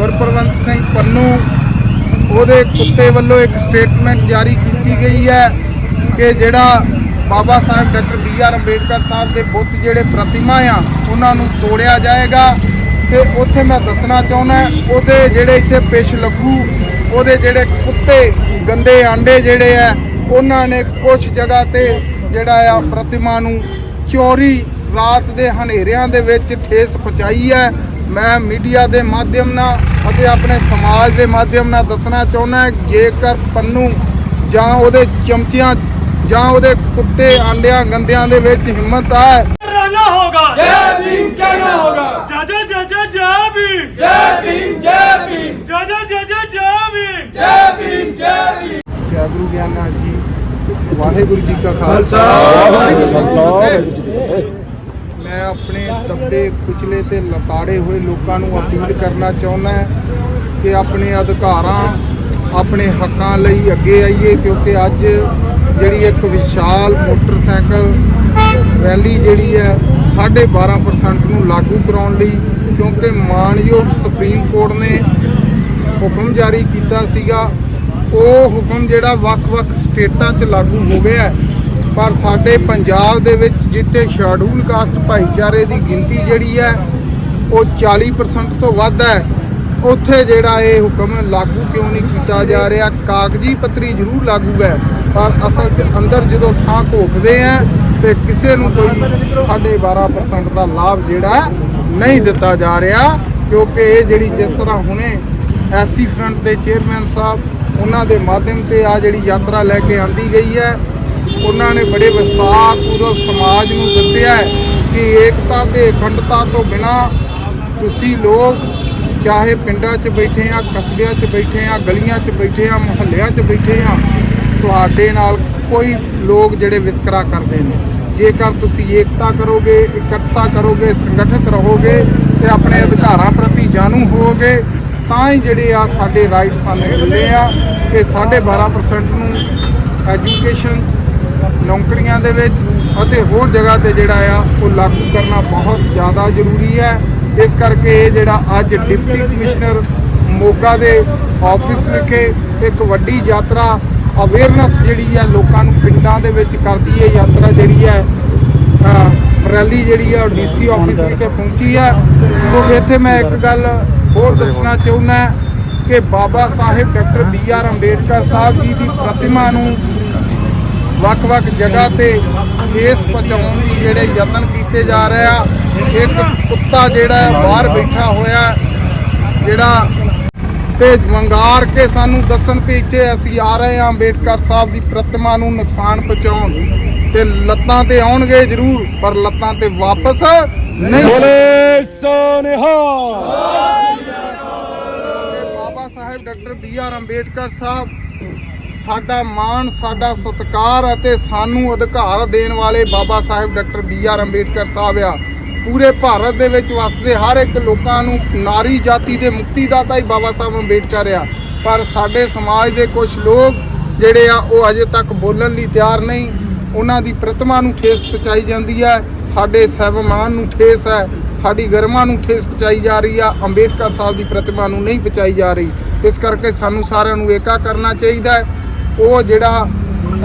ਗੁਰਪ੍ਰਵੰਤ ਸਿੰਘ ਪੰਨੂ, ਉਹਦੇ ਕੁੱਤੇ ਵੱਲੋਂ ਇੱਕ ਸਟੇਟਮੈਂਟ ਜਾਰੀ ਕੀਤੀ ਗਈ ਹੈ ਕਿ ਜਿਹੜਾ Baba Sahib doctor B R Ambedkar Sahib ਦੇ ਬੁੱਤ ਜਿਹੜੇ ਪ੍ਰਤਿਮਾ ਆ, ਉਹਨਾਂ ਨੂੰ ਤੋੜਿਆ ਜਾਏਗਾ। ਤੇ ਉੱਥੇ ਮੈਂ ਦੱਸਣਾ ਚਾਹੁੰਦਾ, ਉਹਦੇ ਜਿਹੜੇ ਇੱਥੇ ਪੇਸ਼ ਲੱਗੂ, ਉਹਦੇ ਜਿਹੜੇ ਕੁੱਤੇ, ਗੰਦੇ ਆਂਡੇ ਜਿਹੜੇ ਆ, ਉਹਨਾਂ ਨੇ ਕੁਝ ਜਗ੍ਹਾ ਤੇ ਜਿਹੜਾ ਆ ਪ੍ਰਤਿਮਾ ਨੂੰ ਚੋਰੀ, ਰਾਤ ਦੇ ਹਨੇਰਿਆਂ ਦੇ ਵਿੱਚ ਠੇਸ ਪਹੁੰਚਾਈ ਹੈ। ਮੈਂ ਮੀਡੀਆ ਦੇ ਮਾਧਿਅਮ ਨਾਲ ਅਤੇ ਆਪਣੇ ਸਮਾਜ ਦੇ ਮਾਧਿਅਮ ਨਾਲ ਦੱਸਣਾ ਚਾਹੁੰਦਾ ਜੇਕਰ ਪੰਨੂ ਜਾਂ ਉਹਦੇ ਚਮਚਿਆਂ ਜਾਂ ਉਹਦੇ ਕੁੱਤੇ ਆਂਡਿਆਂ ਗੰਦਿਆਂ ਦੇ ਵਿੱਚ ਹਿੰਮਤ ਆ ਰਾਣਾ ਹੋਗਾ। ਜੈ ਭੀਮ ਕਹਿਣਾ ਹੋਗਾ। ਜਾ ਜਾ ਜਾ ਜਾ ਜੈ ਭੀਮ। ਜੈ ਭੀਮ ਜਾ ਜਾ ਜਾ ਜਾ ਜੈ ਭੀਮ। ਜੈ ਭੀਮ ਜੈ ਗੁਰੂ ਜੀ ਵਾਹਿਗੁਰੂ ਜੀ ਕਾ ਖਾਲਸਾ। ਵਾਹਿਗੁਰੂ ਜੀ ਕੀ ਫਤਿਹ। ਆਪਣੇ ਦੱਬੇ ਕੁਚਲੇ ਤੇ ਲਤਾੜੇ ਹੋਏ ਲੋਕਾਂ ਨੂੰ ਅਪੀਲ ਕਰਨਾ ਚਾਹੁੰਦਾ ਕਿ ਆਪਣੇ ਅਧਿਕਾਰਾਂ, ਆਪਣੇ ਹੱਕਾਂ ਲਈ ਅੱਗੇ ਆਈਏ, ਕਿਉਂਕਿ ਅੱਜ ਜਿਹੜੀ ਇੱਕ ਵਿਸ਼ਾਲ ਮੋਟਰਸਾਈਕਲ ਰੈਲੀ ਜਿਹੜੀ ਹੈ 12.5% ਨੂੰ ਲਾਗੂ ਕਰਾਉਣ ਲਈ, ਕਿਉਂਕਿ ਮਾਨਯੋਗ ਸੁਪਰੀਮ ਕੋਰਟ ਨੇ ਹੁਕਮ ਜਾਰੀ ਕੀਤਾ ਸੀਗਾ ਉਹ ਹੁਕਮ ਜਿਹੜਾ ਵੱਖ-ਵੱਖ ਸਟੇਟਾਂ 'ਚ ਲਾਗੂ ਹੋ ਗਿਆ ਹੈ। ਪਰ ਸਾਡੇ ਪੰਜਾਬ ਦੇ ਵਿੱਚ ਜਿੱਥੇ ਸ਼ੈਡੂਲ ਕਾਸਟ ਭਾਈਚਾਰੇ ਦੀ ਗਿਣਤੀ ਜਿਹੜੀ ਹੈ, ਉਹ 40% ਤੋਂ ਵੱਧ ਹੈ। ਉੱਥੇ ਜਿਹੜਾ ਇਹ ਹੁਕਮ ਲਾਗੂ ਕਿਉਂ ਨਹੀਂ ਕੀਤਾ ਜਾ ਰਿਹਾ? ਕਾਗਜ਼ੀ ਪੱਤਰੀ ਜ਼ਰੂਰ ਲਾਗੂ ਹੈ, ਪਰ ਅਸਲ 'ਚ ਅੰਦਰ ਜਦੋਂ ਥਾਂ ਘੋਖਦੇ ਆ, ਤੇ ਕਿਸੇ ਨੂੰ ਕੋਈ 12.5% ਦਾ ਲਾਭ ਜਿਹੜਾ ਨਹੀਂ ਦਿੱਤਾ ਜਾ ਰਿਹਾ, ਕਿਉਂਕਿ ਇਹ ਜਿਹੜੀ ਜਿਸ ਤਰ੍ਹਾਂ ਹੁਣੇ ਐਸਸੀ ਫਰੰਟ ਦੇ ਚੇਅਰਮੈਨ ਸਾਹਿਬ, ਉਹਨਾਂ ਦੇ ਮਾਧਿਅਮ ਤੇ ਆ ਜਿਹੜੀ ਯਾਤਰਾ ਲੈ ਕੇ ਆਂਦੀ ਗਈ ਹੈ ਉਹਨਾਂ ਨੇ ਬੜੇ ਵਿਸਤਾਰ ਪੂਰਾ ਸਮਾਜ ਨੂੰ ਦੱਸਿਆ ਹੈ ਕਿ ਏਕਤਾ ਤੇ ਅਖੰਡਤਾ ਤੋਂ ਬਿਨਾ ਤੁਸੀਂ ਲੋਕ ਚਾਹੇ ਪਿੰਡਾਂ 'ਚ ਬੈਠੇ ਆ ਕਸਬਿਆਂ 'ਚ ਬੈਠੇ ਆ ਗਲੀਆਂ 'ਚ ਬੈਠੇ ਆ ਮੁਹੱਲਿਆਂ 'ਚ ਬੈਠੇ ਆ ਤੁਹਾਡੇ ਨਾਲ ਕੋਈ ਲੋਕ ਜਿਹੜੇ ਵਿਤਕਰਾ ਕਰਦੇ ਨੇ। ਜੇਕਰ ਤੁਸੀਂ ਏਕਤਾ ਕਰੋਗੇ, ਇਕੱਠਤਾ ਕਰੋਗੇ, ਸੰਗਠਿਤ ਰਹੋਗੇ ਤੇ ਆਪਣੇ ਅਧਿਕਾਰਾਂ ਪ੍ਰਤੀ ਜਾਣੂ ਹੋਵੋਗੇ, ਤਾਂ ਹੀ ਜਿਹੜੇ ਆ ਸਾਡੇ ਰਾਈਟ ਸਾਨੂੰ ਮਿਲਦੇ ਆ। ਕਿ 12.5% ਨੂੰ ਐਜੂਕੇਸ਼ਨ ਨੌਕਰੀਆਂ ਦੇ ਵਿੱਚ ਅਤੇ ਹੋਰ ਜਗ੍ਹਾ ਤੇ ਜਿਹੜਾ ਆ, ਉਹ ਲਾਗੂ ਕਰਨਾ ਬਹੁਤ ਜ਼ਿਆਦਾ ਜ਼ਰੂਰੀ ਹੈ। ਇਸ ਕਰਕੇ ਇਹ ਜਿਹੜਾ ਅੱਜ ਡਿਪਟੀ ਕਮਿਸ਼ਨਰ ਮੋਗਾ ਦੇ ਆਫਿਸ ਵਿਖੇ ਇੱਕ ਵੱਡੀ ਯਾਤਰਾ ਅਵੇਅਰਨੈਸ ਜਿਹੜੀ ਆ ਲੋਕਾਂ ਨੂੰ ਪਿੰਡਾਂ ਦੇ ਵਿੱਚ ਕਰਦੀ ਹੈ। ਯਾਤਰਾ ਜਿਹੜੀ ਹੈ ਰੈਲੀ ਜਿਹੜੀ ਹੈ ਡੀਸੀ ਆਫਿਸ ਵਿਖੇ ਪਹੁੰਚੀ ਹੈ। ਸੋ ਇੱਥੇ ਮੈਂ ਇੱਕ ਗੱਲ ਹੋਰ ਦੱਸਣਾ ਚਾਹੁੰਦਾ ਕਿ Baba Sahib doctor B R Ambedkar Sahib ji ਦੀ ਪ੍ਰਤਿਮਾ ਨੂੰ ਵੱਖ-ਵੱਖ ਜਗ੍ਹਾ ਤੇ ਕੇਸ ਪਹੁੰਚਾਉਣ ਦੀ ਜਿਹੜੇ ਯਤਨ ਕੀਤੇ ਜਾ ਰਹੇ ਆ। ਇੱਕ ਕੁੱਤਾ ਜਿਹੜਾ ਬਾਹਰ ਬੈਠਾ ਹੋਇਆ ਜਿਹੜਾ ਤੇ ਮੰਗਾਰ ਕੇ ਸਾਨੂੰ ਦੱਸਣ ਕਿ ਇੱਥੇ ਅਸੀਂ ਆ ਰਹੇ ਆ ਅੰਬੇਡਕਰ ਸਾਹਿਬ ਦੀ ਪ੍ਰਤਿਮਾ ਨੂੰ ਨੁਕਸਾਨ ਪਹੁੰਚਾਉਣ ਤੇ ਲੱਤਾਂ ਤੇ ਆਉਣਗੇ ਜ਼ਰੂਰ ਪਰ ਲੱਤਾਂ ਤੇ ਵਾਪਸ ਨਹੀਂ। ਬੋਲੇ ਸੋਨੇਹਾ Baba Sahib doctor B R Ambedkar Sahib ਸਾਡਾ ਮਾਣ, ਸਾਡਾ ਸਤਿਕਾਰ ਅਤੇ ਸਾਨੂੰ ਅਧਿਕਾਰ ਦੇਣ ਵਾਲੇ Baba Sahib doctor B R Ambedkar Sahib ਆ। ਪੂਰੇ ਭਾਰਤ ਦੇ ਵਿੱਚ ਵਸਦੇ ਹਰ ਇੱਕ ਲੋਕਾਂ ਨੂੰ ਨਾਰੀ ਜਾਤੀ ਦੇ ਮੁਕਤੀ ਮੁਕਤੀਦਾਤਾ ਹੀ ਬਾਬਾ ਸਾਹਿਬ ਅੰਬੇਡਕਰ ਆ। ਪਰ ਸਾਡੇ ਸਮਾਜ ਦੇ ਕੁਝ ਲੋਕ ਜਿਹੜੇ ਆ, ਉਹ ਅਜੇ ਤੱਕ ਬੋਲਣ ਲਈ ਤਿਆਰ ਨਹੀਂ। ਉਹਨਾਂ ਦੀ ਪ੍ਰਤਿਮਾ ਨੂੰ ਠੇਸ ਪਹੁੰਚਾਈ ਜਾਂਦੀ ਹੈ। ਸਾਡੇ ਸਹਿਬਮਾਨ ਨੂੰ ਠੇਸ ਹੈ। ਸਾਡੀ ਗਰਮਾ ਨੂੰ ਠੇਸ ਪਹੁੰਚਾਈ ਜਾ ਰਹੀ ਆ। ਅੰਬੇਡਕਰ ਸਾਹਿਬ ਦੀ ਪ੍ਰਤਿਮਾ ਨੂੰ ਨਹੀਂ ਪਹੁੰਚਾਈ ਜਾ ਰਹੀ। ਇਸ ਕਰਕੇ ਸਾਨੂੰ ਸਾਰਿਆਂ ਨੂੰ ਏਕਾ ਕਰਨਾ ਚਾਹੀਦਾ ਹੈ। ਉਹ ਜਿਹੜਾ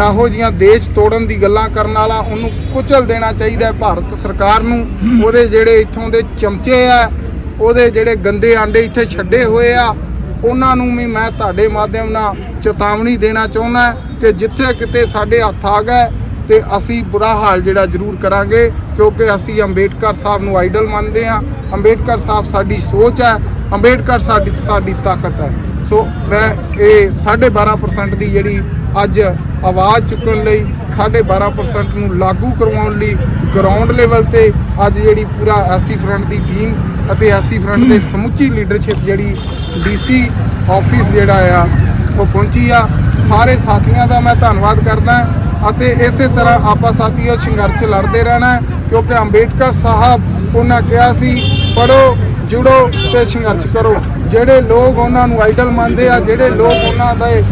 ਇਹੋ ਜੀਆਂ ਦੇਸ਼ ਤੋੜਨ ਦੀ ਗੱਲਾਂ ਕਰਨ ਵਾਲਾ, ਉਹਨੂੰ ਕੁਚਲ ਦੇਣਾ ਚਾਹੀਦਾ ਹੈ ਭਾਰਤ ਸਰਕਾਰ ਨੂੰ। ਉਹਦੇ ਜਿਹੜੇ ਇੱਥੋਂ ਦੇ ਚਮਚੇ ਆ, ਉਹਦੇ ਜਿਹੜੇ ਗੰਦੇ ਆਂਡੇ ਇੱਥੇ ਛੱਡੇ ਹੋਏ ਆ, ਉਹਨਾਂ ਨੂੰ ਵੀ ਮੈਂ ਤੁਹਾਡੇ ਮਾਧਿਅਮ ਨਾਲ ਚੇਤਾਵਨੀ ਦੇਣਾ ਚਾਹੁੰਦਾ ਕਿ ਜਿੱਥੇ ਕਿਤੇ ਸਾਡੇ ਹੱਥ ਆ ਗਏ ਤੇ ਅਸੀਂ ਬੁਰਾ ਹਾਲ ਜਿਹੜਾ ਜ਼ਰੂਰ ਕਰਾਂਗੇ, ਕਿਉਂਕਿ ਅਸੀਂ ਅੰਬੇਡਕਰ ਸਾਹਿਬ ਨੂੰ ਆਈਡਲ ਮੰਨਦੇ ਆ ਅੰਬੇਡਕਰ ਸਾਹਿਬ ਸਾਡੀ ਸੋਚ ਹੈ, ਅੰਬੇਡਕਰ ਸਾਡੀ ਸਾਡੀ ਤਾਕਤ ਹੈ। ਸੋ ਮੈਂ ਇਹ 12.5% ਦੀ ਜਿਹੜੀ ਅੱਜ ਆਵਾਜ਼ ਚੁੱਕਣ ਲਈ 12.5% ਨੂੰ ਲਾਗੂ ਕਰਵਾਉਣ ਲਈ ਗਰਾਊਂਡ ਲੈਵਲ ਤੇ ਅੱਜ ਜਿਹੜੀ ਪੂਰਾ ਐਸੀ ਫਰੰਟ ਦੀ ਟੀਮ ਅਤੇ ਐਸੀ ਫਰੰਟ ਦੇ ਸਮੁੱਚੀ ਲੀਡਰਸ਼ਿਪ ਜਿਹੜੀ ਡੀਸੀ ਆਫਿਸ ਜਿਹੜਾ ਆ, ਉਹ ਪਹੁੰਚੀ ਆ। ਸਾਰੇ ਸਾਥੀਆਂ ਦਾ ਮੈਂ ਧੰਨਵਾਦ ਕਰਦਾ ਅਤੇ ਇਸੇ ਤਰ੍ਹਾਂ ਆਪਾਂ ਸਾਥੀਓ ਸੰਘਰਸ਼ ਲੜਦੇ ਰਹਿਣਾ ਕਿਉਂਕਿ ਅੰਬੇਡਕਰ ਸਾਹਿਬ ਉਹਨਾਂ ਕਿਹਾ ਸੀ ਪੜੋ ਜੁੜੋ ਤੇ ਸੰਘਰਸ਼ ਕਰੋ। ਜਿਹੜੇ ਲੋਕ ਉਹਨਾਂ ਨੂੰ ਆਈਡਲ ਮੰਨਦੇ ਆ, ਜਿਹੜੇ ਲੋਕ ਉਹਨਾਂ ਦੇ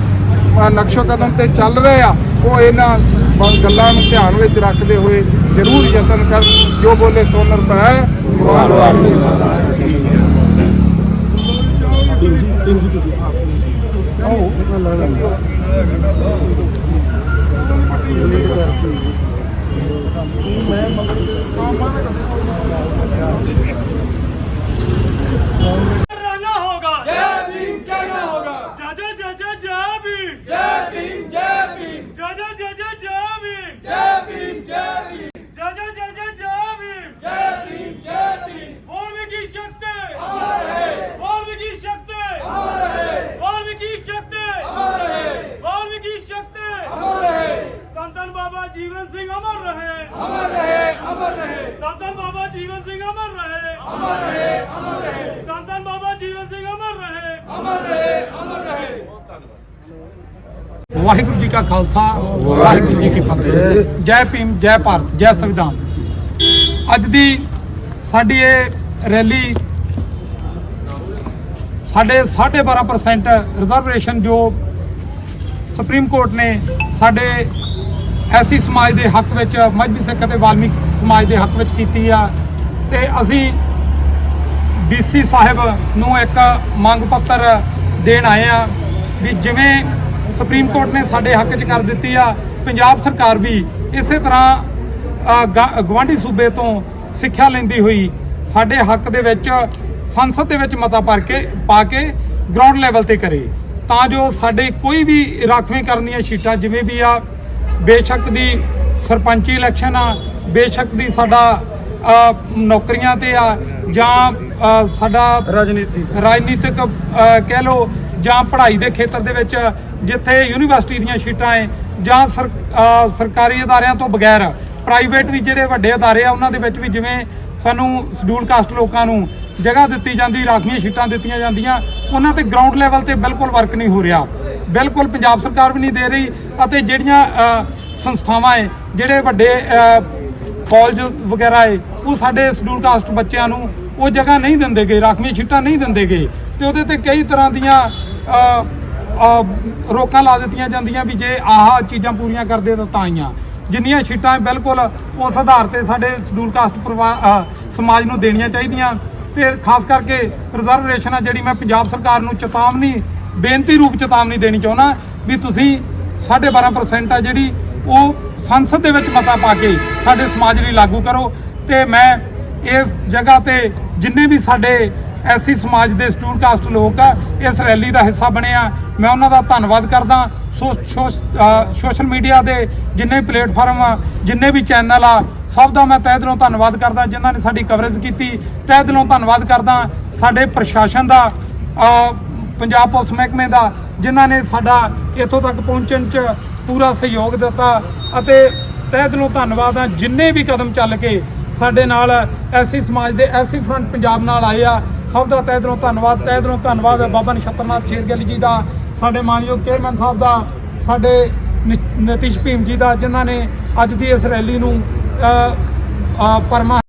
ਨਕਸ਼ੋ ਕਦਮ ਤੇ ਚੱਲ ਰਹੇ ਆ, ਉਹ ਇਹਨਾਂ ਗੱਲਾਂ ਨੂੰ ਧਿਆਨ ਵਿੱਚ ਰੱਖਦੇ ਹੋਏ ਜ਼ਰੂਰ ਯਤਨ ਕਰ ਜੋ ਬੋਲੇ ਸੋਨਰ ਪੈ राना ਦਾਤਨ ਬਾਬਾ ਜੀਵਨ ਸਿੰਘ ਅਮਰ ਰਹੇ। ਅਮਰ ਰਹੇ ਅਮਰ ਰਹੇ। ਦਾਤਨ ਬਾਬਾ ਜੀਵਨ ਸਿੰਘ ਅਮਰ ਰਹੇ। ਅਮਰ ਰਹੇ ਅਮਰ ਰਹੇ। ਦਾਤਨ ਬਾਬਾ ਜੀਵਨ ਸਿੰਘ ਅਮਰ ਰਹੇ। ਅਮਰ ਰਹੇ ਅਮਰ ਰਹੇ। ਵਾਹਿਗੁਰੂ ਜੀ ਕਾ ਖਾਲਸਾ ਵਾਹਿਗੁਰੂ ਜੀ ਕੀ ਫਤਿਹ। ਜੈ ਭੀਮ ਜੈ ਭਾਰਤ ਜੈ ਸੰਵਿਧਾਨ। ਅੱਜ ਦੀ ਸਾਡੀ ਇਹ ਰੈਲੀ ਸਾਡੇ 12.5% ਰਿਜ਼ਰਵੇਸ਼ਨ ਜੋ ਸੁਪਰੀਮ ਕੋਰਟ ਨੇ ਸਾਡੇ ਐਸੀ ਸਮਾਜ ਦੇ ਹੱਕ ਵਿੱਚ ਮਜਬੀ ਸਿੱਖ ਅਤੇ ਵਾਲਮੀਕ ਸਮਾਜ ਦੇ ਹੱਕ ਵਿੱਚ ਕੀਤੀ ਆ। ਤੇ ਅਸੀਂ ਡੀਸੀ ਸਾਹਿਬ ਨੂੰ ਇੱਕ ਮੰਗ ਪੱਤਰ ਦੇਣ ਆਏ ਆ ਵੀ ਜਿਵੇਂ ਸੁਪਰੀਮ ਕੋਰਟ ਨੇ ਸਾਡੇ ਹੱਕ 'ਚ ਕਰ ਦਿੱਤੀ ਆ ਪੰਜਾਬ ਸਰਕਾਰ ਵੀ ਇਸੇ ਤਰ੍ਹਾਂ ਅ, ਗ- ਗਵਾਂਢੀ ਸੂਬੇ ਤੋਂ ਸਿੱਖਿਆ ਲੈਂਦੀ ਹੋਈ ਸਾਡੇ ਹੱਕ ਦੇ ਵਿੱਚ ਸੰਸਦ ਦੇ ਵਿੱਚ ਮਤਾ ਭਰ ਕੇ ਪਾ ਕੇ ਗਰਾਊਂਡ ਲੈਵਲ ਤੇ ਕਰੇ। ਤਾਂ ਜੋ ਸਾਡੇ ਕੋਈ ਵੀ ਰਾਖਵੇਂ ਕਰਨ ਦੀਆਂ ਸ਼ੀਟਾਂ ਜਿਵੇਂ ਵੀ ਆ ਬੇਸ਼ੱਕ ਦੀ ਸਰਪੰਚੀ ਇਲੈਕਸ਼ਨ ਆ ਬੇਸ਼ੱਕ ਦੀ ਸਾਡਾ ਨੌਕਰੀਆਂ ਤੇ ਆ ਜਾਂ ਸਾਡਾ ਰਾਜਨੀਤੀ ਰਾਜਨੀਤਿਕ ਕਹਿ ਲਓ ਜਾਂ ਪੜ੍ਹਾਈ ਦੇ ਖੇਤਰ ਦੇ ਵਿੱਚ ਜਿੱਥੇ ਯੂਨੀਵਰਸਿਟੀ ਦੀਆਂ ਸ਼ੀਟਾਂ ਹੈ ਜਾਂ ਸਰਕਾਰੀ ਅਦਾਰਿਆਂ ਤੋਂ ਬਗੈਰ ਪ੍ਰਾਈਵੇਟ ਵੀ ਜਿਹੜੇ ਵੱਡੇ ਅਦਾਰੇ ਆ ਉਹਨਾਂ ਦੇ ਵਿੱਚ ਵੀ ਜਿਵੇਂ ਸਾਨੂੰ ਸ਼ਡਿਊਲ ਕਾਸਟ ਲੋਕਾਂ ਨੂੰ ਜਗ੍ਹਾ ਦਿੱਤੀ ਜਾਂਦੀ ਰਾਖਵੀਆਂ ਸ਼ੀਟਾਂ ਦਿੱਤੀਆਂ ਜਾਂਦੀਆਂ ਉਹਨਾਂ ਤੇ ਗਰਾਊਂਡ ਲੈਵਲ ਤੇ ਬਿਲਕੁਲ ਵਰਕ ਨਹੀਂ ਹੋ ਰਿਹਾ। ਬਿਲਕੁਲ ਪੰਜਾਬ ਸਰਕਾਰ ਵੀ ਨਹੀਂ ਦੇ ਰਹੀ ਅਤੇ ਜਿਹੜੀਆਂ ਸੰਸਥਾਵਾਂ ਹੈ ਜਿਹੜੇ ਵੱਡੇ ਅ, ਕਾਲਜ ਵਗੈਰਾ ਹੈ ਉਹ ਸਾਡੇ ਸ਼ਡਿਊਲ ਕਾਸਟ ਬੱਚਿਆਂ ਨੂੰ ਉਹ ਜਗ੍ਹਾ ਨਹੀਂ ਦਿੰਦੇ ਗਏ ਰਾਖਵੀਆਂ ਛਿੱਟਾਂ ਨਹੀਂ ਦਿੰਦੇ ਗਏ ਤੇ ਉਹਦੇ ਤੇ ਕਈ ਤਰ੍ਹਾਂ ਦੀਆਂ ਰੋਕਾਂ ਲਾ ਦਿੱਤੀਆਂ ਜਾਂਦੀਆਂ ਵੀ ਜੇ ਆਹ ਚੀਜ਼ਾਂ ਪੂਰੀਆਂ ਕਰਦੇ ਤਾਂ ਤਾਂ ਹੀ ਆ। ਜਿੰਨੀਆਂ ਛਿੱਟਾਂ ਬਿਲਕੁਲ ਉਸ ਆਧਾਰ ਤੇ ਸਾਡੇ ਸ਼ਡਿਊਲ ਕਾਸਟ ਪਰਿਵਾਰ ਸਮਾਜ ਨੂੰ ਦੇਣੀਆਂ ਚਾਹੀਦੀਆਂ। ਤੇ ਖਾਸ ਕਰਕੇ ਰਿਜ਼ਰਵੇਸ਼ਨ ਆ ਜਿਹੜੀ ਮੈਂ ਪੰਜਾਬ ਸਰਕਾਰ ਨੂੰ ਚੇਤਾਵਨੀ ਬੇਨਤੀ ਰੂਪ ਚੇਤਾਵਨੀ ਦੇਣੀ ਚਾਹੁੰਦਾ ਵੀ ਤੁਸੀਂ 12.5% ਆ ਜਿਹੜੀ ਉਹ ਸੰਸਦ ਦੇ ਵਿੱਚ ਮਤਾ ਪਾ ਕੇ ਸਾਡੇ ਸਮਾਜ ਲਈ ਲਾਗੂ ਕਰੋ ਤੇ ਮੈਂ ਇਸ ਜਗ੍ਹਾ ਤੇ ਜਿੰਨੇ ਵੀ ਸਾਡੇ ਐਸੀ ਸਮਾਜ ਦੇ ਸਟੂਡੈਂਟ ਕਾਸਟ ਲੋਕ ਆ, ਇਸ ਰੈਲੀ ਦਾ ਹਿੱਸਾ ਬਣੇ ਆ। ਮੈਂ ਉਹਨਾਂ ਦਾ ਧੰਨਵਾਦ ਕਰਦਾ। ਸੋ- ਸੋ- ਸੋਸ਼ਲ ਮੀਡੀਆ ਦੇ ਜਿੰਨੇ ਪਲੇਟਫਾਰਮ ਆ, ਜਿੰਨੇ ਵੀ ਚੈਨਲ ਆ, ਸਭ ਦਾ ਮੈਂ ਤਹਿ ਦਿਲੋਂ ਧੰਨਵਾਦ ਕਰਦਾ, ਜਿਨ੍ਹਾਂ ਨੇ ਸਾਡੀ ਕਵਰੇਜ ਕੀਤੀ। ਤਹਿ ਦਿਲੋਂ ਧੰਨਵਾਦ ਕਰਦਾ ਸਾਡੇ ਪ੍ਰਸ਼ਾਸਨ ਦਾ। ਪੰਜਾਬ ਪੁਲਿਸ ਮਹਿਕਮੇ ਦਾ ਜਿਨ੍ਹਾਂ ਨੇ ਸਾਡਾ ਇੱਥੋਂ ਤੱਕ ਪਹੁੰਚਣ 'ਚ ਪੂਰਾ ਸਹਿਯੋਗ ਦਿੱਤਾ ਅਤੇ ਤਹਿ ਦਿਲੋਂ ਧੰਨਵਾਦ ਆ ਜਿੰਨੇ ਵੀ ਕਦਮ ਚੱਲ ਕੇ ਸਾਡੇ ਨਾਲ ਐਸੀ ਸਮਾਜ ਦੇ ਐਸੀ ਫਰੰਟ ਪੰਜਾਬ ਨਾਲ ਆਏ ਆ ਸਭ ਦਾ ਤਹਿ ਦਿਲੋਂ ਧੰਨਵਾਦ ਤਹਿ ਦਿਲੋਂ ਧੰਨਵਾਦ ਬਾਬਾ ਨਛੱਤਰਨਾਥ ਸ਼ੇਰਗਿੱਲ ਜੀ ਦਾ ਸਾਡੇ ਮਾਨਯੋਗ ਚੇਅਰਮੈਨ ਸਾਹਿਬ ਦਾ ਸਾਡੇ ਨਿ- ਨਤੀਸ਼ ਭੀਮ ਜੀ ਦਾ ਜਿਨ੍ਹਾਂ ਨੇ ਅੱਜ ਦੀ ਇਸ ਰੈਲੀ ਨੂੰ ਅ, ਪਰਮਾ